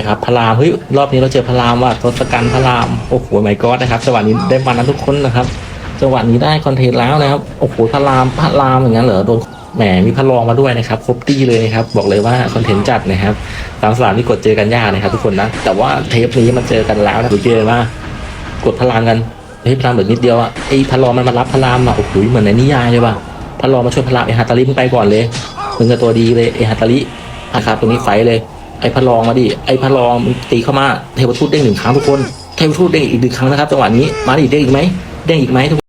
ะครับพระรามเฮ้ยรอบนี้เราเจอพระรามว่ะทศกัณฐ์พระรามโอ้โหไม่กอดนะครับจังหวะนี้ได้มานะทุกคนนะครับจังหวะนี้ได้คอนเทนต์แล้วนะครับโอ้โหพระรามพระรามอย่างนั้นเหรอโดนแหมมีพระรองมาด้วยนะครับครบตี้เลยนะครับบอกเลยว่าคอนเทนต์จัดนะครับสามสามที่กดเจอกันยากนะครับทุกคนนะแต่ว่าเทปนี้มันเจอกันแล้วนะดูเจอว่ากดพระรามกันเฮ้ยพระรามเหลือนิดเดียวอะไอ้พระรองมันมารับพระรามอะโอ้โหเหมือนในนิยายเลยว่ะพระรองมาช่วยพระรามไอ้ฮาตาลิมึงไปก่อนเลยมึงกับตัวดีเลยไอ้ฮาตาลินะครับตรงนี้ไฟเลย ไอ้พระรองมาดิไอ้พระรองมันตีเข้ามาเทวทูตเด้งหนึ่งครั้งทุกคนเทวทูตเด้งอีกหนึ่งครั้งนะครับจังหวะนี้มาดิเด้งอีกไหมเด้งอีกไหมทุกคน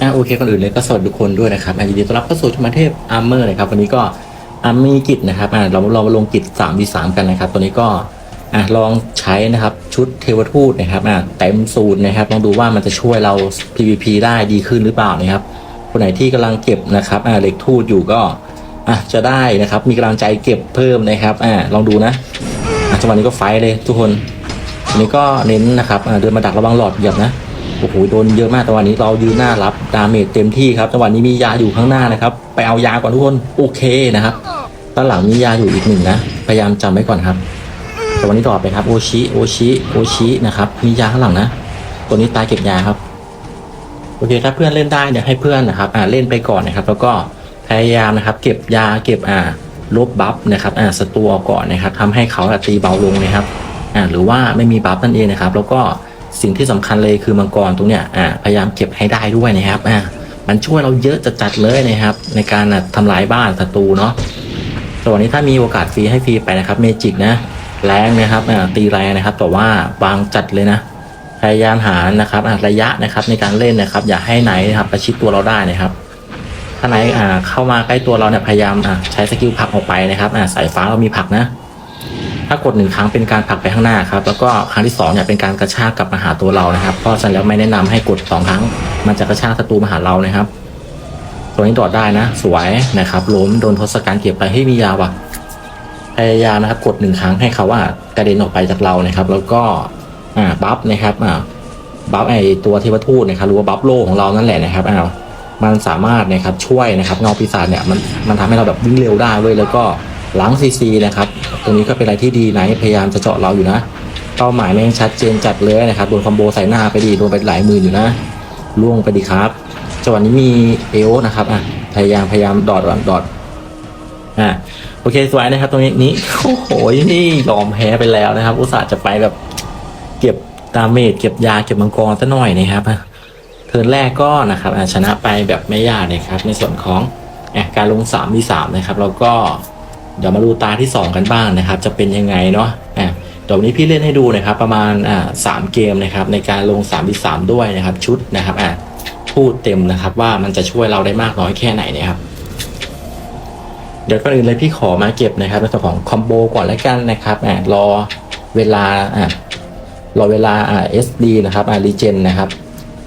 อะโอเคก่อนอื่นเลยก็สวัสดีทุกคนด้วยนะครับยินดีต้อนรับเข้าสู่ชมาเทพอาร์เมอร์นะครับวันนี้ก็อาร์มีกิจนะครับอะเราเรามาลงกิจ3 v 3กันนะครับตัวนี้ก็ อะลองใช้นะครับชุดเทวทูตนะครับอะเต็มสูตรนะครับลองดูว่ามันจะช่วยเรา PVP ได้ดีขึ้นหรือเปล่านะครับ คนไหนที่กำลังเก็บนะครับอะเหล็กทูตอยู่ก็อะจะได้นะครับ มีกำลังใจเก็บเพิ่มนะครับอะลองดูนะอะจังหวะนี้ก็ไฟเลยทุกคนอันนี้ก็เน้นนะครับอะเดินมาดักระวังหลอดเหยียบนะโอ้โหโดนเยอะมากแต่วันนี้เรายืนหน้ารับดาเมจเต็มที่ครับจังหวะนี้มียาอยู่ข้างหน้านะครับ ไปเอายาก่อนทุกคนโอเคนะครับด้านหลังมียาอยู่อีกหนึ่งนะพยายามจำไว้ก่อนครับ ต่วันนี้ต่อไปครับโอชิโอชิโอชินะครับมียาข้างหลังนะตัวนี้ตายเก็บยาครับโอเคถ้าเพื่อนเล่นได้เนี่ยให้เพื่อนนะครับอ่าเล่นไปก่อนนะครับ แล้วก็พยายามนะครับ เก็บยาเก็บอ่าลบบัฟนะครับอ่าศัตรูออกก่อนนะครับทำให้เขาตีเบาลงนะครับอ่าหรือว่าไม่มีบัฟนั่นเองนะครับ แล้วก็สิ่งที่สำคัญเลยคือมังกรตรงเนี้ยอ่าพยายามเก็บให้ได้ด้วยนะครับอ่ามันช่วยเราเยอะจัดๆเลยนะครับ ในการอะทำลายบ้านศัตรูเนาะส่วนนี้ถ้ามีโอกาสฟรีให้ฟรีไปนะครับเมจิกนะ แรงนะครับตีแรงนะครับ แต่ว่าบางจัดเลยนะพยายามหานะครับระยะนะครับในการเล่นนะครับ อย่าให้ไหนนะครับประชิดตัวเราได้นะครับ ถ้าไหนเข้ามาใกล้ตัวเราเนี่ยพยายามใช้สกิลผลักออกไปนะครับสายฟ้าเรามีผลักนะ ถ้ากดหนึ่งครั้งเป็นการผลักไปข้างหน้าครับ แล้วก็ครั้งที่สองเนี่ยเป็นการกระชากกลับมาหาตัวเรานะครับ เพราะฉะนั้นแล้วไม่แนะนำให้กดสองครั้ง มันจะกระชากศัตรูมาหาเรานะครับ ตัวนี้ดอดได้นะ สวยนะครับ ล้มโดนทศกัณฐ์เก็บไปให้มียาว่ะ พยายามนะครับกดหนึ่งครั้งให้เขาว่ากระเด็นออกไปจากเรานะครับ แล้วก็อ่าบัฟนะครับอ่าบัฟไอตัวเทวทูตนะครับหรือว่าบัฟโลของเรานั่นแหละนะครับอ่ามันสามารถนะครับช่วยนะครับเงาปีศาจเนี่ยมันมันทำให้เราแบบวิ่งเร็วได้เว้ยแล้วก็ล้างซีซีนะครับตรงนี้ก็เป็นอะไรที่ดีนะพยายามจะเจาะเราอยู่นะเป้าหมายแม่งชัดเจนจัดเลยนะครับโดนคอมโบใส่หน้าไปดีโดนไปหลายหมื่นอยู่นะล่วงไปดีครับจังหวะนี้มีเอลนะครับอะพยายามพยายามดอดดอด อ่าโอเคสวยนะครับ ตรงนี้นี้โอ้โหนี่ยอมแพ้ไปแล้วนะครับ อุตส่าห์จะไปแบบเก็บดาเมจเก็บยาเก็บมังกรซะหน่อยนะครับเทิร์นแรกก็นะครับชนะไปแบบไม่ยากนะครับ ในส่วนของอการลง3ามสามนะครับแล้วก็เดี๋ยวมาดูตาที่ 2 กันบ้างนะครับ จะเป็นยังไงเนาะอะเดี๋ยววันนี้พี่เล่นให้ดูนะครับ ประมาณอ่าสามเกมนะครับในการลง3ามสามด้วยนะครับ ชุดนะครับอะพูดเต็มนะครับว่ามันจะช่วยเราได้มากน้อยแค่ไหนนะครับ เดี๋ยวก่อนอื่นเลยพี่ขอมาเก็บนะครับในส่วนของคอมโบก่อนแล้วกันนะครับอ่ารอเวลาอ่ารอเวลาอ่า SD นะครับอ่ารีเจนนะครับ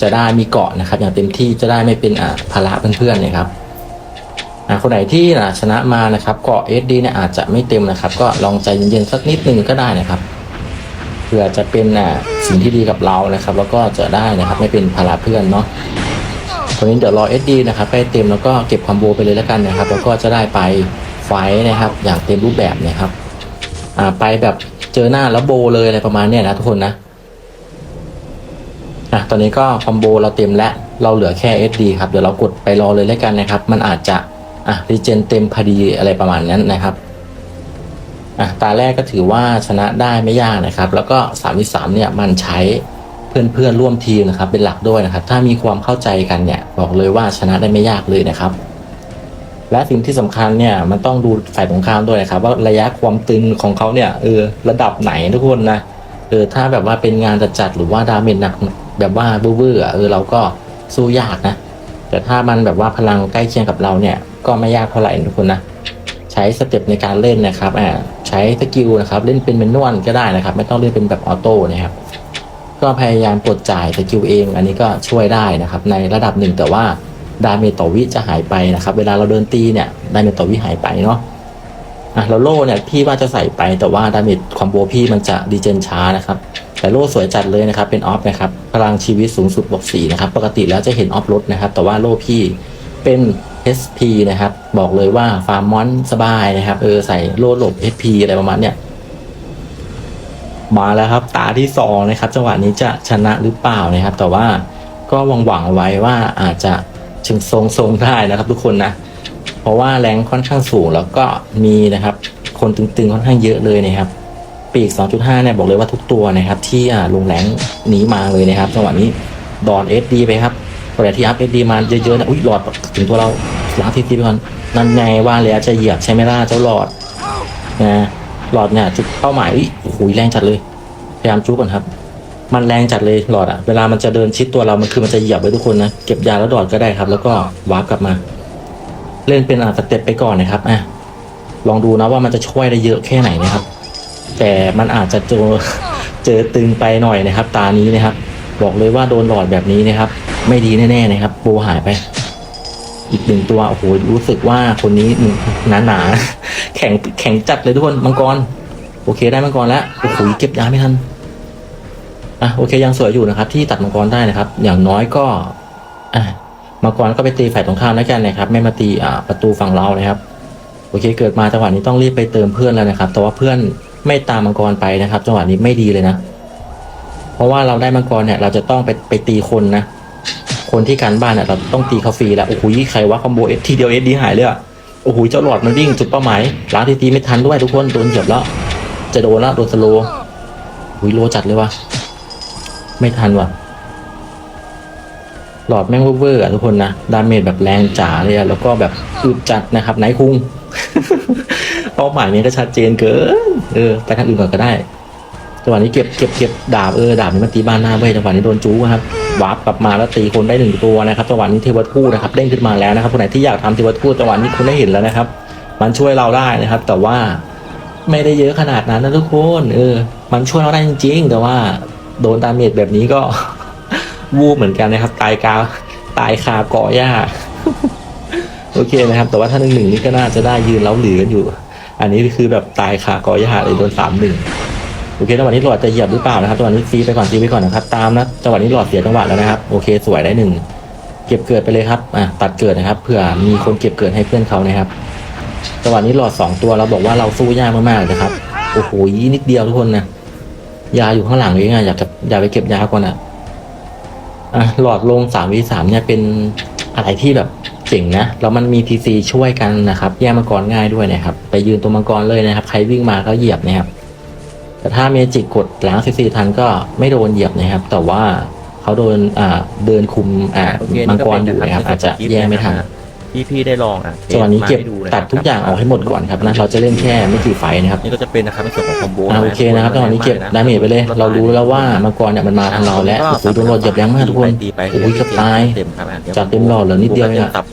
จะได้มีเกาะนะครับ อย่างเต็มที่จะได้ไม่เป็นอ่าภาระเพื่อนๆนะครับอ่าคนไหนที่อะชนะมานะครับเกาะ SD เนี่ยอาจจะไม่เต็มนะครับ ก็ลองใจเย็นๆสักนิดนึงก็ได้นะครับเพื่อจะเป็นอ่าสิ่งที่ดีกับเรานะครับ แล้วก็จะได้นะครับไม่เป็นภาระเพื่อนเนาะ ตอนนี้เดี๋ยวรอ SD นะครับใกล้เต็มแล้วก็เก็บคอมโบไปเลยแล้วกันนะครับ แล้วก็จะได้ไปไฟนะครับ อย่างเต็มรูปแบบนะครับ อ่าไปแบบเจอหน้าแล้วโบเลยอะไรประมาณเนี้ยนะทุกคนนะอะตอนนี้ก็คอมโบเราเต็มแล้วเราเหลือแค่ SD ครับเดี๋ยวเรากดไปรอเลยแล้วกันนะครับ มันอาจจะอะรีเจนเต็มพอดีอะไรประมาณนั้นนะครับอะตาแรกก็ถือว่าชนะได้ไม่ยากนะครับ แล้วก็3 3เนี่ยมันใช้ เพื่อนๆร่วมทีมนะครับ เป็นหลักด้วยนะครับ ถ้ามีความเข้าใจกันเนี่ย บอกเลยว่าชนะได้ไม่ยากเลยนะครับ และสิ่งที่สำคัญเนี่ยมันต้องดูฝ่ายตรงข้ามด้วยนะครับ ว่าระยะความตึงของเขาเนี่ยเออระดับไหนทุกคนนะเออถ้าแบบว่าเป็นงานจัดๆหรือว่าดาเมจหนักแบบว่าเบื่อเออเราก็สู้ยากนะ แต่ถ้ามันแบบว่าพลังใกล้เคียงกับเราเนี่ย ก็ไม่ยากเท่าไหร่ทุกคนนะใช้สเต็ปในการเล่นนะครับอ่าใช้สกิลนะครับ เล่นเป็นเมนนวลก็ได้นะครับ ไม่ต้องเล่นเป็นแบบออโต้นะครับ ก็พยายามกดจ่ายสกิลเอง อันนี้ก็ช่วยได้นะครับ ในระดับหนึ่งแต่ว่าดาเมจต่อวิจะหายไปนะครับ เวลาเราเดินตีเนี่ยดาเมจต่อวิหายไปเนาะอะแล้วโล่เนี่ยพี่ว่าจะใส่ไปแต่ว่าดาเมจคอมโบพี่มันจะดีเจนช้านะครับ แต่โล่สวยจัดเลยนะครับ เป็นออฟนะครับพลังชีวิตสูงสุดบวกสี่นะครับ ปกติแล้วจะเห็นออฟลดนะครับ แต่ว่าโล่พี่เป็น SP นะครับ บอกเลยว่าฟาร์มมอนสบายนะครับ เออใส่โล่หลบ SP อะไรประมาณเนี้ย มาแล้วครับ ตาที่สองนะครับจังหวะนี้จะชนะหรือเปล่านะครับ แต่ว่าก็หวังหวังไว้ว่าอาจจะชึงทรงทรงๆได้นะครับทุกคนนะ เพราะว่าแรงค่อนข้างสูงแล้วก็มีนะครับ คนตึงๆค่อนข้างเยอะเลยนะครับ ปีก 2.5 เนี่ยบอกเลยว่าทุกตัวนะครับ ที่ลงแรงหนีมาเลยนะครับจังหวะนี้ดอน SD ไปครับตัวไหนที่อัพ SD มาเยอะๆนะอุ้ยหลอดถึงตัวเราล้างทีทีไปก่อนนั่นไงว่าแล้วจะเหยียบใช่ไหมล่ะเจ้าหลอดนะ หลอดเนี่ยจุดเป้าหมายโอ้โหแรงจัดเลย พยายามจุกก่อนครับ มันแรงจัดเลยหลอดอะเวลามันจะเดินชิดตัวเรามันคือมันจะเหยียบไว้ทุกคนนะเก็บยาแล้วดอดก็ได้ครับ แล้วก็วาร์ปกลับมา เล่นเป็นอ่าสเต็ปไปก่อนนะครับอะลองดูนะว่ามันจะช่วยได้เยอะแค่ไหนนะครับ แต่มันอาจจะเจอเจอตึงไปหน่อยนะครับ ตานี้นะครับ บอกเลยว่าโดนหลอดแบบนี้นะครับ ไม่ดีแน่ๆนะครับโบหายไป อีกหนึ่งตัวโอ้โหรู้สึกว่าคนนี้หนาหนา แข็งแข็งจัดเลยทุกคนมังกร โอเคได้มังกรแล้วโอ้โหเก็บยาไม่ทันอะโอเคยังสวยอยู่นะครับ ที่ตัดมังกรได้นะครับ อย่างน้อยก็อะมังกรก็ไปตีฝ่ายตรงข้ามแล้วกันนะครับ ไม่มาตีอ่าประตูฝั่งเรานะครับโอเค เกิดมาจังหวะนี้ต้องรีบไปเติมเพื่อนแล้วนะครับ แต่ว่าเพื่อนไม่ตามมังกรไปนะครับ จังหวะนี้ไม่ดีเลยนะ เพราะว่าเราได้มังกรเนี่ย เราจะต้องไปไปตีคนนะ คนที่การบ้านเนี่ยเราต้องตีเขาฟรีแล้วโอ้โหใครว่าคอมโบเอฟทีเดียวเอสดีหายเลยอะ โอ้โหเจ้าหลอดมันวิ่งจุดเป้าหมายล้างทีตีไม่ทันด้วยทุกคนโดนเหยียบแล้ว จะโดนละโดนสโลหุยโลจัดเลยวะไม่ทันว่ะ หลอดแม่งเวอร์ๆอะทุกคนนะดาเมจแบบแรงจ๋าเลยอะแล้วก็แบบอึดจัดนะครับไหนคุงเป้าหมายนี้ก็ชัดเจนเกินเออไปทางอื่นก่อนก็ได้ จังหวะนี้เก็บเก็บเก็บดาบเออดาบนี้มันตีบ้านหน้าเว้ยจังหวะนี้โดนจู๊ครับวาร์ปกลับมาแล้วตีคนได้หนึ่งตัวนะครับจังหวะนี้เทวทูตนะครับเด้งขึ้นมาแล้วนะครับคนไหนที่อยากทำเทวทูตจังหวะนี้คุณได้เห็นแล้วนะครับ มันช่วยเราได้นะครับ แต่ว่าไม่ได้เยอะขนาดนั้นนะทุกคนเออ มันช่วยเราได้จริง ๆ แต่ว่าโดนดาเมจแบบนี้ก็ วูบเหมือนกันนะครับ ตายกาตายคาเกาะหญ้าโอเคนะครับ แต่ว่าถ้าหนึ่งหนึ่งนี่ก็น่าจะได้ยืนเล้าหลือกันอยู่ อันนี้คือแบบตายคาเกาะหญ้าเลยโดนสามหนึ่ง โอเคจังหวะนี้หลอดจะเหยียบหรือเปล่านะครับจังหวะนี้ฟรีไปก่อนฟรีไปก่อนนะครับตามนะจังหวะนี้หลอดเสียจังหวะแล้วนะครับโอเคสวยได้หนึ่งเก็บเกิดไปเลยครับอะตัดเกิดนะครับเผื่อมีคนเก็บเกิดให้เพื่อนเขานะครับจังหวะนี้หลอดสองตัวเราบอกว่าเราสู้ยากมากๆเลยนะครับโอ้โหยี่นิดเดียวทุกคนนะยาอยู่ข้างหลังเองอะอยากจะอยากไปเก็บยาก่อนอะอะหลอดลงสามวีสามเนี่ยเป็นอะไรที่แบบเจ๋งนะแล้วมันมีทีซีช่วยกันนะครับ แยกมังกรง่ายด้วยนะครับ ไปยืนตัวมังกรเลยนะครับ ใครวิ่งมาก็เหยียบนะครับ แต่ถ้าเมจิกกดล้าง14ทันก็ไม่โดนเหยียบนะครับ แต่ว่าเขาโดนอ่าเดินคุมอ่าโอเคมังกรอยู่นะครับ อาจจะแย่ไม่ทันที่พี่ได้ลองอะจังหวะนี้เก็บมาให้นะตัดทุกอย่างออกให้หมดก่อนครับนะเราจะเล่นแค่ไม่กี่ไฟล์นะครับนี่ก็จะเป็นนะครับในส่วนของคอมโบอ่าโอเคนะครับจังหวะนี้เก็บดาเมจไปเลย เรารู้แล้วว่ามังกรเนี่ยมันมาทางเราแล้วโอ้โหโดนหลอดเหยียบแรงมากทุกคนตีไปโอ้โหเกือบตายเต็มครับอะดี๋ยวจัดเต็มหลอดเหลือนิดเดียวเองอะสับ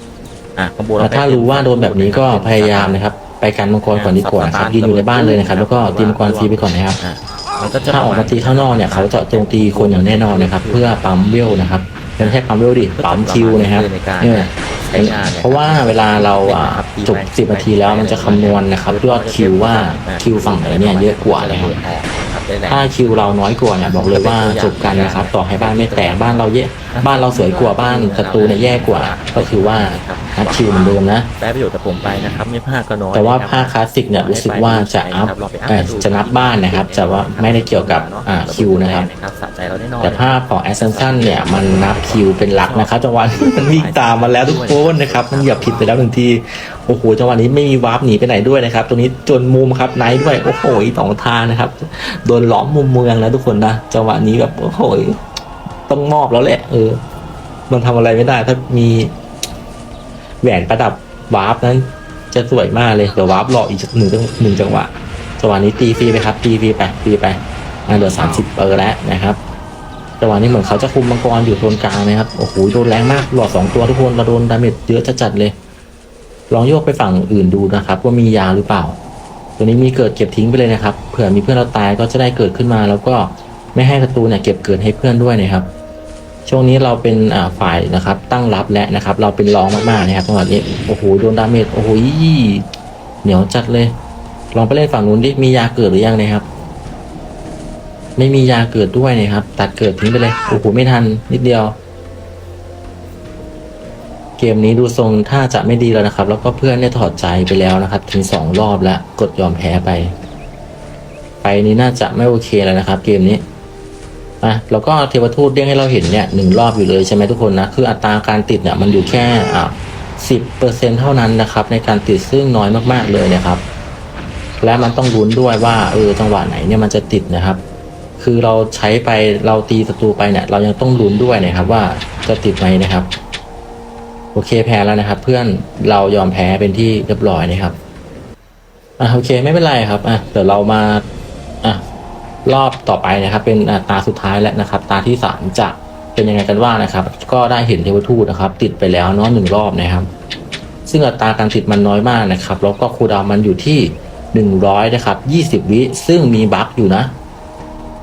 อะคอมโบแต่ถ้ารู้ว่าโดนแบบนี้ก็พยายามนะครับ ไปกันมังกรก่อนดีกว่านะครับยืนอยู่ในบ้านเลยนะครับ แล้วก็ตีมังกรฟรีไปก่อนนะครับอะมันก็จะถ้าออกมาตีข้างนอกเนี่ยเขาจะโจมตีคนอย่างแน่นอนนะครับ เพื่อปั๊มเวลนะครับไม่ใช่ปั๊มเวลดิปั๊มคิวนะครับในการเนี่ยใช้งานนี่ยเพราะว่าเวลาเราอะจบ10นาทีแล้วมันจะคำนวณนะครับยอดคิวว่าคิวฝั่งไหนเนี่ยเยอะกว่านะครับครับได้แรงถ้าคิวเราน้อยกว่าเนี่ยบอกเลยว่าจบกันนะครับ ต่อให้บ้านไม่แตกบ้านเราเยอะบ้านเราสวยกว่าบ้านศัตรูเนี่ยแย่กว่า ก็คือว่านัดคิวเหมือนเดิมนะ ได้ประโยชน์กับผมไปนะครับไม่พลาดก็น้อยแต่ว่านะครับภาคคลาสสิกเนี่ยรู้สึกว่าจะอัพเอ่อจะนับบ้านนะครับแต่ว่าไม่ได้เกี่ยวกับอ่าคิวนะครับสะใจเราแน่นอนแต่ภาพของ Ascension เนี่ยมันนับคิวเป็นหลักนะครับจังหวะนี้มันวิ่งตามมาแล้วทุกคนนะครับมันเหยียบผิดไปแล้วหนึ่งทีโอ้โหจังหวะนี้ไม่มีวาร์ปหนีไปไหนด้วยนะครับตรงนี้จนมุมครับไนท์ด้วยโอ้โหสองทางนะครับโดนล้อมมุมเมืองแล้วทุกคนนะจังหวะนี้แบบโอ้โหต้องมอบแล้วแหละเออมันทำอะไรไม่ได้ถ้ามี แหวนประดับวาร์ปนั้นจะสวยมากเลยเดี๋ยววาร์ปรออีกหนึ่งจังหนึ่งจังหวะจังหวะนี้ตีฟรีไปครับตีฟรีไปตีไปอะเหลือสามสิบเปอร์แล้วนะครับจังหวะนี้เหมือนเขาจะคุมมังกรอยู่โซนกลางนะครับโอ้โหโดนแรงมากหลอดสองตัวทุกคนเราโดนดาเมจเยอะจัดๆเลย ลองโยกไปฝั่งอื่นดูนะครับ ว่ามียาหรือเปล่า ตัวนี้มีเกิดเก็บทิ้งไปเลยนะครับ เผื่อมีเพื่อนเราตายก็จะได้เกิดขึ้นมา แล้วก็ไม่ให้ศัตรูเนี่ยเก็บเกิดให้เพื่อนด้วยนะครับ ช่วงนี้เราเป็นฝ่ายนะครับตั้งรับและนะครับ เราเป็นรองมากๆนะครับจังหวะนี้โอ้โหโดนดาเมจโอ้โหเหนียวจัดเลย ลองไปเล่นฝั่งนู้นดิมียาเกิดหรือยังนะครับ ไม่มียาเกิดด้วยนะครับ ตัดเกิดทิ้งไปเลยโอ้โหไม่ทันนิดเดียว เกมนี้ดูทรงถ้าจะไม่ดีแล้วนะครับ แล้วก็เพื่อนเนี่ยถอดใจไปแล้วนะครับ ถึงสองรอบแล้วกดยอมแพ้ไป ไปนี้น่าจะไม่โอเคแล้วนะครับ เกมนี้ะแล้วก็เทวทูตเด้งให้เราเห็นเนี่ยหนึ่งรอบอยู่เลยใช่ไหมทุกคนนะคืออัตราการติดเนี่ยมันอยู่แค่อ่าสิบเปอร์เซ็นเท่านั้นนะครับในการติดซึ่งน้อยมากๆเลยนะครับ และมันต้องลุ้นด้วยว่าเออจังหวะไหนเนี่ยมันจะติดนะครับ คือเราใช้ไปเราตีศัตรูไปเนี่ยเรายังต้องลุ้นด้วยนะครับว่าจะติดไหมนะครับ โอเคแพ้แล้วนะครับ เพื่อนเรายอมแพ้เป็นที่เรียบร้อยนะครับอะโอเคไม่เป็นไรครับอะเดี๋ยวเรามา รอบต่อไปนะครับ เป็นตาสุดท้ายแล้วนะครับ ตาที่สามจะเป็นยังไงกันว่านะครับ ก็ได้เห็นเทวทูตนะครับ ติดไปแล้วเนาะหนึ่งรอบนะครับ ซึ่งอัตราการติดมันน้อยมากนะครับ แล้วก็คูดาวมันอยู่ที่หนึ่งร้อยนะครับยี่สิบวิซึ่งมีบั๊กอยู่นะ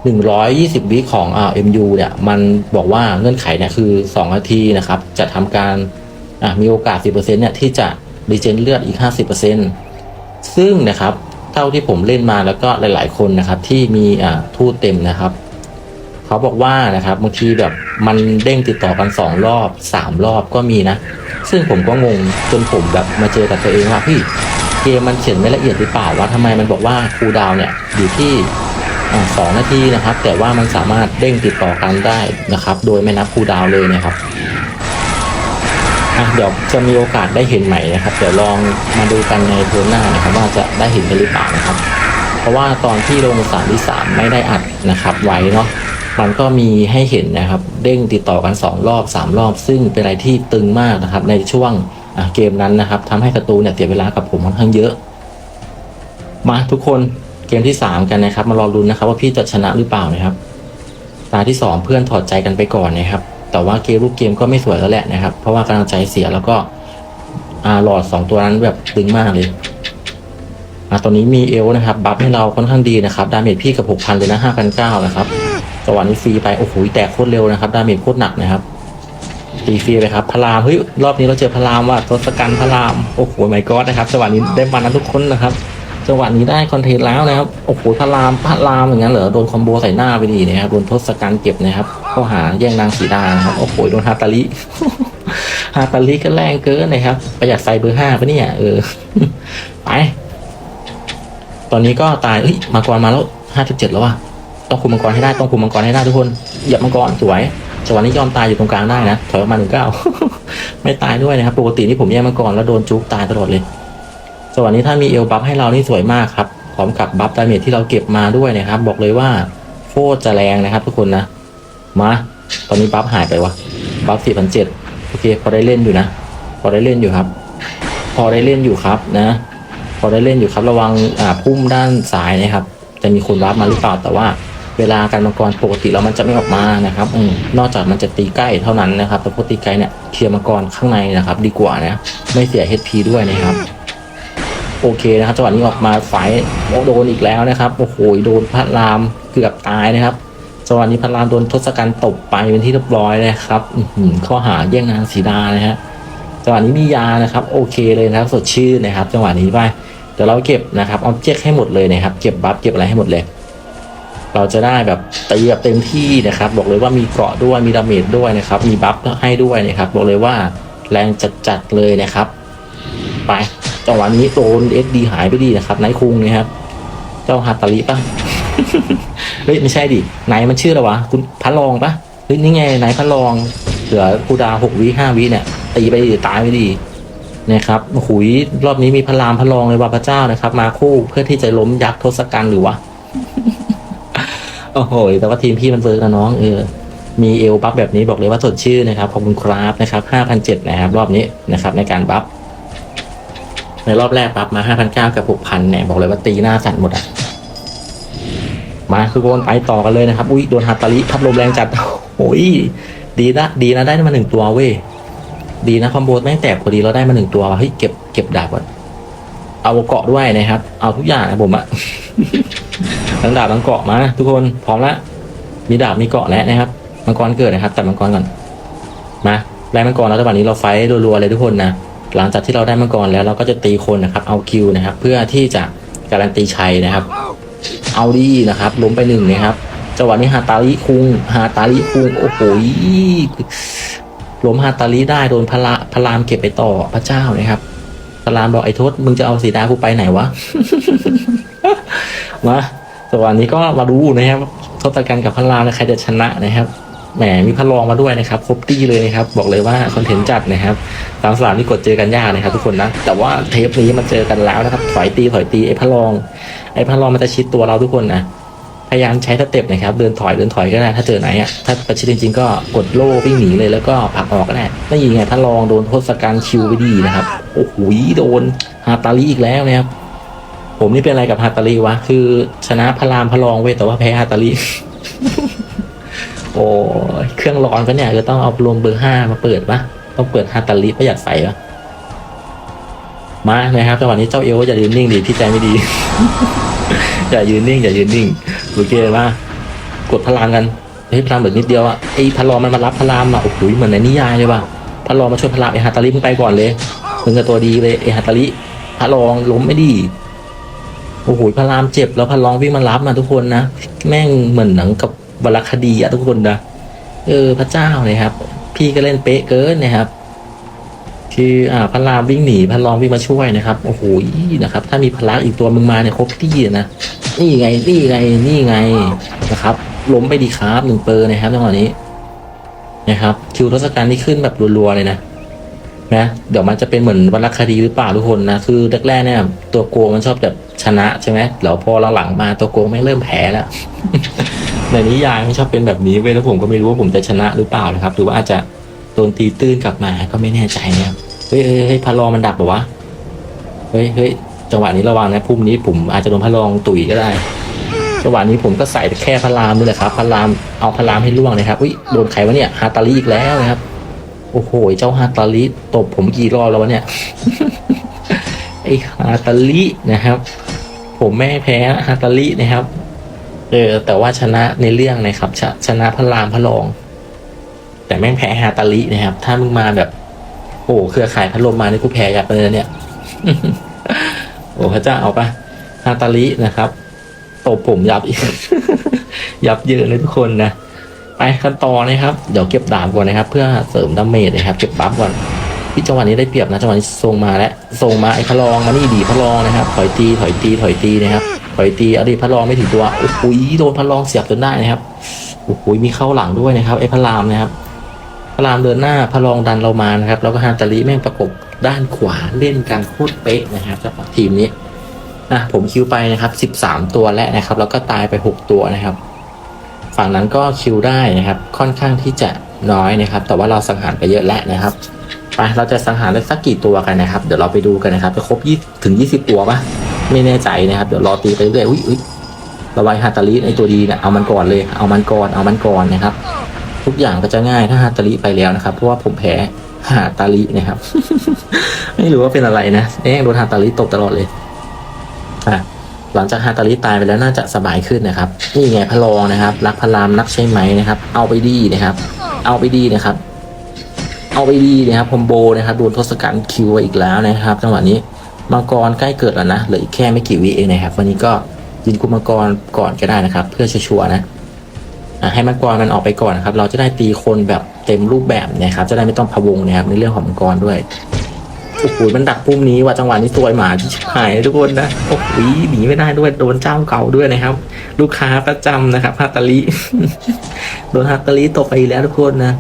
หนึ่งร้อยยี่สิบวิของอ่า MU เนี่ยมันบอกว่าเงื่อนไขเนี่ยคือสองนาทีนะครับ จะทำการอะมีโอกาส10%เซ็นต์เนี่ยที่จะรีเจนเลือดอีก50%ซึ่งนะครับ เท่าที่ผมเล่นมาแล้วก็หลาย ๆ คนนะครับ ที่มีอ่าทูตเต็มนะครับ เขาบอกว่านะครับบางทีแบบมันเด้งติดต่อกันสองรอบสามรอบก็มีนะ ซึ่งผมก็งงจนผมแบบมาเจอกับตัวเองว่าพี่เกมมันเขียนไม่ละเอียดหรือเปล่าวะทำไมมันบอกว่าคูดาวเนี่ยอยู่ที่สองนาทีนะครับ แต่ว่ามันสามารถเด้งติดต่อกันได้นะครับ โดยไม่นับคูดาวเลยนะครับ อะเดี๋ยวจะมีโอกาสได้เห็นใหม่นะครับ เดี๋ยวลองมาดูกันในเทอมหน้านะครับว่าจะได้เห็นกันหรือเปล่านะครับ เพราะว่าตอนที่ลงสามที่สามไม่ได้อัดนะครับ ไว้เนาะมันก็มีให้เห็นนะครับ เด้งติดต่อกันสองรอบสามรอบ ซึ่งเป็นอะไรที่ตึงมากนะครับ ในช่วงเกมนั้นนะครับทำให้ศัตรูเนี่ยเสียเวลากับผมค่อนข้างเยอะ มาทุกคนเกมที่สามกันนะครับ มารอรุ้นนะครับ ว่าพี่จะชนะหรือเปล่านะครับตาที่สองเพื่อนถอดใจกันไปก่อนนะครับ แต่ว่าเกมรูปเกมก็ไม่สวยแล้วแหละนะครับ เพราะว่ากำลังใจเสียแล้วก็อาหลอดสองตัวนั้นแบบตึงมากเลยอะตอนนี้มีเอลนะครับ บัฟให้เราค่อนข้างดีนะครับ ดาเมจพี่กับหกพันเลยนะห้าพันเก้านะครับจังหวะนี้ฟรีไป โอ้โห แตกโคตรเร็วนะครับ ดาเมจโคตรหนักนะครับตีฟรีไปครับพลามเฮ้ย รอบนี้เราเจอพลามว่ะทศกัณฐ์พลาม โอ้โหไม่ก็นะครับ จังหวะนี้ได้มานะทุกคนนะครับ จังหวะนี้ได้คอนเทนต์แล้วนะครับ โอ้โหพลามพลามอย่างนั้นเหรอ โดนคอมโบใส่หน้าไปดีนะครับ โดนทศกัณฐ์เก็บนะครับ เข้าหาแย่งนางสีดาครับโอ้โหโดนฮาตาลิฮาตาลิก็แรงเกินนะครับ ประหยัดไฟเบอร์ห้าปะเนี่ยเออไปตอนนี้ก็ตายเอ้ยมังกรมาแล้วห้าสิบเจ็ดแล้วว่ะต้องคุมมังกรให้ได้ต้องคุมมังกรให้ได้ทุกคนเหยียบมังกรสวยจังหวะนี้ยอมตายอยู่ตรงกลางได้นะถอยออกมาหนึ่งเก้าไม่ตายด้วยนะครับปกตินี่ผมแย่งมังกรแล้วโดนจุกตายตลอดเลยจังหวะนี้ถ้ามีเอลบัฟให้เรานี่สวยมากครับพร้อมกับบัฟดาเมจที่เราเก็บมาด้วยนะครับ บอกเลยว่าโคตรจะแรงนะครับทุกคนนะ มา ตอนนี้บัฟหายไปวะบัฟสี่พันเจ็ดโอเค พอได้เล่นอยู่นะ พอได้เล่นอยู่ครับ พอได้เล่นอยู่ครับนะ พอได้เล่นอยู่ครับ ระวังอ่าพุ่มด้านซ้ายนะครับ จะมีคนรับมาหรือเปล่า แต่ว่าเวลาการมังกรปกติแล้วมันจะไม่ออกมานะครับอมนอกจากมันจะตีใกล้เท่านั้นนะครับ แต่พอตีไกลเนี่ยเคลียร์มังกรข้างในนะครับ ดีกว่านะ ไม่เสีย HP ด้วยนะครับ โอเคนะครับจังหวะนี้ออกมาไฟโอ้โดนอีกแล้วนะครับ โอ้โห โดนพระรามเกือบตายนะครับ จังหวะนี้พระรามโดนทศกัณฐ์ตบไปเป็นที่เรียบร้อยนะครับข้อหาแย่งนางสีดานะฮะจังหวะนี้มียานะครับ โอเคเลยนะครับสดชื่นนะครับ จังหวะนี้ไปเดี๋ยวเราเก็บนะครับออบเจกต์ให้หมดเลยนะครับ เก็บบัฟเก็บอะไรให้หมดเลย เราจะได้แบบตีแบบเต็มที่นะครับ บอกเลยว่ามีเกาะด้วยมีดาเมจด้วยนะครับ มีบัฟให้ด้วยนะครับ บอกเลยว่าแรงจัดๆเลยนะครับ ไปจังหวะนี้โดนเอสดีหายไปดีนะครับไนท์คุงนะครับ เจ้าฮาตาลิปะ เฮ้ยไม่ใช่ดิไหนมันชื่ออะไรวะคุณพันลองปะเฮ้ยนี่ไงไหนพันลองเหลือคูดาหกวิห้าวิเนี่ยตีไปตายไปดีนะครับโอ้โหุยรอบนี้มีพระรามพระรองเลยว่าพระเจ้านะครับ มาคู่เพื่อที่จะล้มยักษ์ทศกัณฐ์หรือวะโอ้โหแต่ว่าทีมพี่มันเวิร์กนะน้องเออมีเอลบัฟแบบนี้บอกเลยว่าสดชื่นนะครับขอบคุณครับนะครับห้าพันเจ็ดนะครับ รอบนี้นะครับ ในการบัฟในรอบแรกบัฟมาห้าพันเก้ากับหกพันเนี่ยบอกเลยว่าตีหน้าสั่นหมดอะ มาคือโกนไปต่อกันเลยนะครับ อุ้ยโดนฮาตาลิพัดลมแรงจัดโอ้ยดีนะดีนะได้มาหนึ่งตัวเว้ยดีนะคอมโบแม่งแตกพอดีเราได้มาหนึ่งตัวเฮ้ยเก็บเก็บดาบก่อนเอาเกาะด้วยนะครับ เอาทุกอย่างนะผมอะทั้งดาบทั้งเกาะมา ทุกคนพร้อมแล้วมีดาบมีเกาะแล้วนะครับมังกรเกิดนะครับตัดมังกรก่อนมาไล่มังกรแล้วตอนนี้เราไฟรัวๆเลยทุกคนนะหลังจากที่เราได้มังกรแล้วเราก็จะตีคนนะครับ เอาคิวนะครับ เพื่อที่จะการันตีชัยนะครับ เอาดีนะครับล้มไปหนึ่งนะครับจังหวะนี้ฮาตาลิคุงฮาตาลิคุงโอ้โหล้มฮาตาลิได้โดนพละพลามเก็บไปต่อพระเจ้านะครับพลามบอกไอ้ทศมึงจะเอาสีดากูไปไหนวะมาจังหวะนี้ก็มาดูนะครับทศกัณฐ์กับพระรามนะใครจะชนะนะครับแหมมีพระรองมาด้วยนะครับครบตี้เลยนะครับ บอกเลยว่าคอนเทนต์จัดนะครับสามสามนี่กดเจอกันยากนะครับ ทุกคนนะแต่ว่าเทปนี้มันเจอกันแล้วนะครับถอยตีถอยตีไอ้พระรอง ไอ้พระรองมันจะชิดตัวเราทุกคนนะพยายามใช้สเต็ปนะครับเดินถอยเดินถอยก็ได้ถ้าเจอไหนอะถ้าประชิดจริงๆก็กดโล่วิ่งหนีเลยแล้วก็ผลักออกก็ได้ไม่ยิงไงพระรองโดนทศกัณฐ์คิวไปดีนะครับโอ้โหโดนฮาตาลีอีกแล้วนะครับผมนี่เป็นอะไรกับฮาตาลีวะคือชนะพระรามพระรองเว้แต่ว่าแพ้ฮาตาลีโอ้เครื่องร้อนก็เนี่ยจะต้องเอารวมเบอร์ห้ามาเปิดปะต้องเปิดฮาตาลีประหยัดไฟปะ มานะครับจังหวะนี้เจ้าเอลอย่ายืนนิ่งดิพี่ใจไม่ดี อย่ายืนนิ่ง อย่ายืนนิ่งโอเคมากดพลังกันเฮ้ยพลังแบบนิดเดียวอะไอ้พระรองมันมารับพระรามอะโอ้โหเหมือนในนิยายเลยว่ะพระรองมาช่วยพระรามไอ้ฮาตาลีมึงไปก่อนเลยมึงกับตัวดีเลยไอ้ฮาตาลีพระรองล้มไม่ดีโอ้โหพระรามเจ็บแล้วพระรองวิ่งมารับนะทุกคนนะแม่งเหมือนหนังกับวรรคดีอะทุกคนนะเออพระเจ้าเลยครับ พี่ก็เล่นเป๊ะเกินนะครับ คืออ่าพระรามวิ่งหนีพระรองวิ่งมาช่วยนะครับโอ้โหนะครับ ถ้ามีพละอีกตัวมึงมาเนี่ยครบที่นะนี่ไงนี่ไงนี่ไงนะครับ ล้มไปดีครับหนึ่งเปอร์นะครับจังหวะนี้นะครับ คิวทศกัณฐ์นี่ขึ้นแบบรัวๆเลยนะนะเดี๋ยวมันจะเป็นเหมือนวรรณคดีหรือเปล่าทุกคนนะคือแรกๆเนี่ยตัวโกงมันชอบแบบชนะใช่ไหมแล้วพอหลังๆมาตัวโกงไม่เริ่มแพ้แล้วในนิยายไม่ชอบเป็นแบบนี้เว้ยแล้วผมก็ไม่รู้ว่าผมจะชนะหรือเปล่านะครับ หรือว่าอาจจะโดนตีตื้นกลับมาก็ไม่แน่ใจนะครับ เฮ้ยเฮ้ยพะรองมันดักบอกวะ เฮ้ยเฮ้ยจังหวะนี้ระวังนะพุ่มนี้ผมอาจจะโดนพะรองตุ๋ยก็ได้ จังหวะนี้ผมก็ใส่แค่พะรามนี่แหละครับพะรามเอาพะรามให้ล่วงเลยครับอุ้ยโดนใครวะเนี่ยฮาตาลีอีกแล้วนะครับ โอ้โห เจ้าฮาตาลิตบผมกี่รอบแล้ววะเนี่ยไอฮาตาลินะครับ ผมไม่แพ้ฮาตาลินะครับเออแต่ว่าชนะในเรื่องนะครับชชนะพระรามพระรอง แต่แม่งแพ้ฮาตาลินะครับ ถ้ามึงมาแบบ โอ้เครือข่ายพัดลมมานี่กูแพ้ยับเลยเนี่ย โอ้พระเจ้าเอาปะฮาตาลินะครับตบผมยับอีกยับเยอะเลยทุกคนนะไปขั้นตอนนะครับ เดี๋ยวเก็บดาบก่อนนะครับ เพื่อเสริมดาเมจนะครับ เก็บบัฟก่อนพี่จังหวะนี้ได้เปรียบนะจังหวะนี้ส่งมาแล้วส่งมาไอ้พะลองมานี่ดีพะลองนะครับ ถอยตีถอยตีถอยตีนะครับถอยตีอาดิพะลองไม่ถึงตัวโอ้โหโดนพะลองเสียบจนได้นะครับโอ้โหมีเข้าหลังด้วยนะครับไอ้พะรามนะครับ ระรามเดินหน้าพระลองดันเรามานะครับ แล้วก็ฮานตาลีแม่งประกบด้านขวาเล่นกันโคตรเป๊ะนะครับสำหรับทีมนี้อะผมคิวไปนะครับสิบสามตัวแล้วนะครับ แล้วก็ตายไปหกตัวนะครับ ฝั่งนั้นก็คิวได้นะครับ ค่อนข้างที่จะน้อยนะครับ แต่ว่าเราสังหารไปเยอะแล้วนะครับไปเราจะสังหารได้สักกี่ตัวกันนะครับ เดี๋ยวเราไปดูกันนะครับจะครบยี่ถึงยี่สิบตัวปะไม่แน่ใจนะครับ เดี๋ยวรอตีไปเรื่อยอุ้ยอุ้ยระบายฮาตาลิไอตัวดีเนี่ยเอามันก่อนเลยเอามันก่อนเอามันก่อนนะครับ ทุกอย่างก็จะง่ายถ้าฮาตาลิไปแล้วนะครับ เพราะว่าผมแพ้ฮาตาลินะครับ ไม่รู้ว่าเป็นอะไรนะเอ๊ะโดนฮาตาลิตบตลอดเลยอะหลังจากฮาตาลิตายไปแล้วน่าจะสบายขึ้นนะครับ นี่ไงพระรองนะครับ รักพระรามนักใช่ไหมนะครับ เอาไปดีนะครับ เอาไปดีนะครับ เอาไปดีนะครับคอมโบนะครับโดนทศกัณฐ์คิวไว้อีกแล้วนะครับ จังหวะนี้มังกรใกล้เกิดแล้วนะเหลืออีกแค่ไม่กี่วิเองนะครับ วันนี้ก็ยินกุมมังกรก่อนก็ได้นะครับ เพื่อชัวร์นะ ให้มังกรมันออกไปก่อนนะครับ เราจะได้ตีคนแบบเต็มรูปแบบนะครับ จะได้ไม่ต้องพะวงนะครับในเรื่องของมังกรด้วยโอ้โหมันดักปุ่มนี้ว่าจังหวะนี้ซวยหมาที่หายทุกคนนะโอ้โหหนีไม่ได้ด้วยโดนเจ้าเก่าด้วยนะครับ ลูกค้าประจำนะครับฮาตาลิโดนฮาตาลิตกไปอีกแล้วทุกคนนะ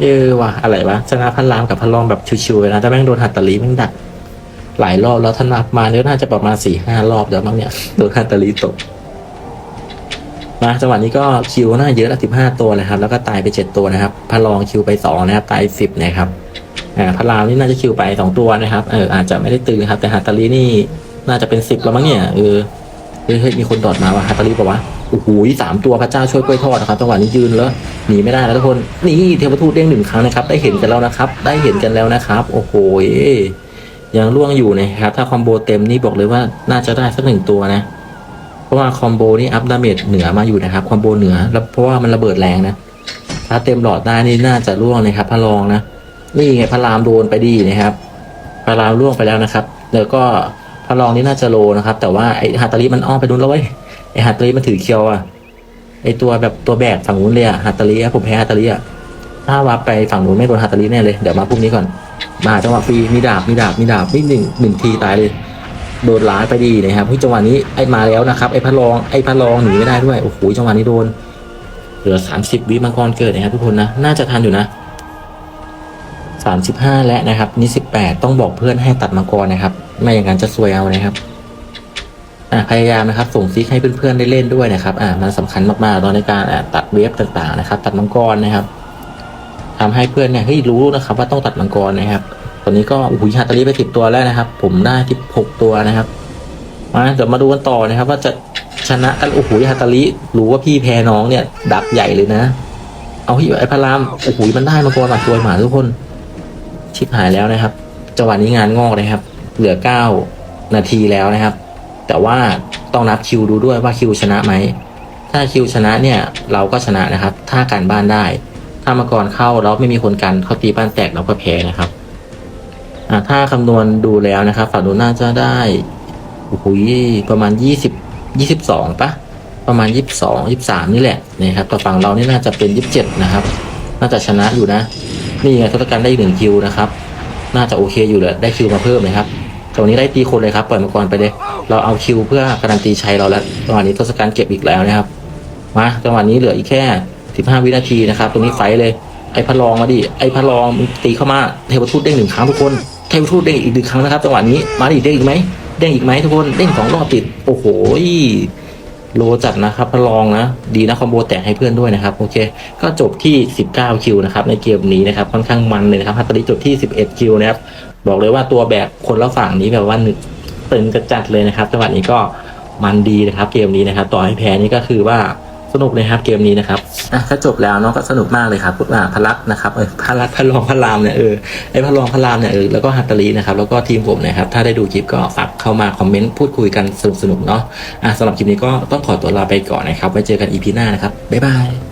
เออว่ะอะไรวะชนะพันลามกับพันลองแบบชิวๆนะแต่แม่งโดนฮาตตาลิแม่งดัก หลายรอบแล้วถ้านับมาเนี่ยน่าจะประมาณสี่ห้ารอบเดียวมั้งเนี่ยโดนฮาตตาลิตก มาจังหวะนี้ก็คิวหน้าเยอะละสิบห้าตัวเลยครับ แล้วก็ตายไปเจ็ดตัวนะครับพันลองคิวไปสองนะครับตายสิบนะครับอ่าพระรามนี่น่าจะคิวไปสองตัวนะครับเอออาจจะไม่ได้ตื่นครับ แต่ฮาตาลีนี่น่าจะเป็นสิบแล้วมั้งเนี่ยเออเฮ้ยเฮ้ยมีคนดอดมาว่ะฮาตาลีบอกว่าโอ้โหสามตัวพระเจ้าช่วยกล้วยทอดนะครับจังหวะนี้ยืนแล้วหนีไม่ได้แล้วทุกคนนี่เทวทูตเด้งหนึ่งครั้งนะครับ ได้เห็นกันแล้วนะครับ ได้เห็นกันแล้วนะครับ โอ้โหยังล่วงอยู่นะครับถ้าคอมโบเต็มนี่บอกเลยว่าน่าจะได้สักหนึ่งตัวนะ เพราะว่าคอมโบนี่อัพดาเมจเหนือมาอยู่นะครับคอมโบเหนือแล้วเพราะว่ามันระเบิดแรงนะ ถ้าเต็มหลอดได้นี่น่าจะล่วงนะครับพระรองนะนี่ไงพระรามโดนไปดีนะครับพระรามล่วงไปแล้วนะครับ แล้วก็พระรองนี่น่าจะโลนะครับ แต่ว่าไอฮาตาลิมันอ้อมไปนู้นแล้วเว้ยไอฮาตาลิมันถือเคียวอะไอตัวแบบตัวแบกฝั่งนู้นเลยอะฮัตตาลีผมแพ้ฮัตตาลีอะถ้าวับไปฝั่งนู้นไม่โดนฮัตตาลีแน่เลยเดี๋ยวมาพรุ่งนี้ก่อนมาจังหวะฟรีมีดาบมีดาบมีดาบนี่หนึ่งหนึ่งทีตายเลย โดนหลายไปดีนะครับเฮ้ยจังหวะนี้ไอ้มาแล้วนะครับไอ้พระรองไอ้พระรองหนีไม่ได้ด้วยโอ้โหจังหวะนี้โดนเหลือสามสิบวิมังกรเกิดนะครับทุกคนนะน่าจะทันอยู่นะสามสิบห้าแล้วนะครับนี่สิบแปดต้องบอกเพื่อนให้ตัดมังกรนะครับ ไม่อย่างนั้นจะซวยเอานะครับอะพยายามนะครับ ส่งซิกให้เพื่อนๆได้เล่นด้วยนะครับอ่ามันสำคัญมากๆตอนในการอะตัดเวฟต่างๆนะครับ ตัดมังกรนะครับทำให้เพื่อนเนี่ยเฮ้ยรู้นะครับ ว่าต้องตัดมังกรนะครับ อนนี้ก็โอ้โหฮาตาลีไปสิบตัวแล้วนะครับ ผมได้ที่หกตัวนะครับมาเดี๋ยวมาดูกันต่อนะครับ ว่าจะชนะกันโอ้โหฮาตาลีรู้ว่าพี่แพ้น้องเนี่ย ดับใหญ่เลยนะ เอาที่ไอ้พระรามโอ้โหมันได้มังกรมาตัวหมาทุกคน ชิบหายแล้วนะครับจังหวะนี้งานงอกนะครับ เหลือเก้านาทีแล้วนะครับ แต่ว่าต้องนับคิวดูด้วยว่าคิวชนะไหมถ้าคิวชนะเนี่ยเราก็ชนะนะครับ ถ้าการบ้านได้ ถ้ามังกรเข้าแล้วไม่มีคนกันเขาตีบ้านแตกเราก็แพ้นะครับ อ่าถ้าคำนวณดูแล้วนะครับฝั่งนู้นน่าจะได้โอ้โหประมาณยี่สิบยี่สิบสองปะประมาณยี่สิบสองยี่สามนี่แหละนะครับแต่ฝั่งเรานี่น่าจะเป็นยี่สิบเจ็ดนะครับ น่าจะชนะอยู่นะ นี่ไงทศกัณฐ์ได้หนึ่งคิวนะครับ น่าจะโอเคอยู่เลยได้คิวมาเพิ่มเลยครับตรงนี้ได้ตีคนเลยครับปล่อยมังกรไปเลย เราเอาคิวเพื่อการันตีชัยเราแล้วจังหวะนี้ทศกัณฐ์เก็บอีกแล้วนะครับมาจังหวะนี้เหลืออีกแค่สิบห้าวินาทีนะครับ ตรงนี้ไฟเลยไอ้พะรองมาดิไอ้พะรองมึงตีเข้ามาเทวทูตเด้งหนึ่งครั้งทุกคน เทวทูตเด้งอีกหนึ่งครั้งนะครับจังหวะนี้มาดิเด้งอีกไหมเด้งอีกไหมทุกคนเด้งสองรอบติดโอ้โหโลจัดนะครับพระรองนะ ดีนะคอมโบแตกให้เพื่อนด้วยนะครับ โอเค ก็จบที่ 19 คิวนะครับ ในเกมนี้นะครับ ค่อนข้างมันเลยนะครับฮัตตาริจบที่ 11 คิวนะครับ บอกเลยว่าตัวแบกคนละฝั่งนี้แบบว่าหนึ่งตึงกระจัดเลยนะครับจังหวะนี้ก็มันดีนะครับ เกมนี้นะครับ ต่อให้แพ้นี่ก็คือว่า สนุกเลยครับเกมนี้นะครับอะก็จบแล้วเนาะก็สนุกมากเลยครับพุทธาพลักษณ์นะครับเออพลักษณ์พระรองพระรามเนี่ยเออไอ้พระรองพระรามเนี่ยเออแล้วก็ฮัตตาลีนะครับแล้วก็ทีมผมนะครับถ้าได้ดูคลิปก็ฝากเข้ามาคอมเมนต์พูดคุยกันสนุกๆเนาะอะสำหรับคลิปนี้ก็ต้องขอตัวลาไปก่อนนะครับไว้เจอกันอีพีหน้านะครับบ๊ายบาย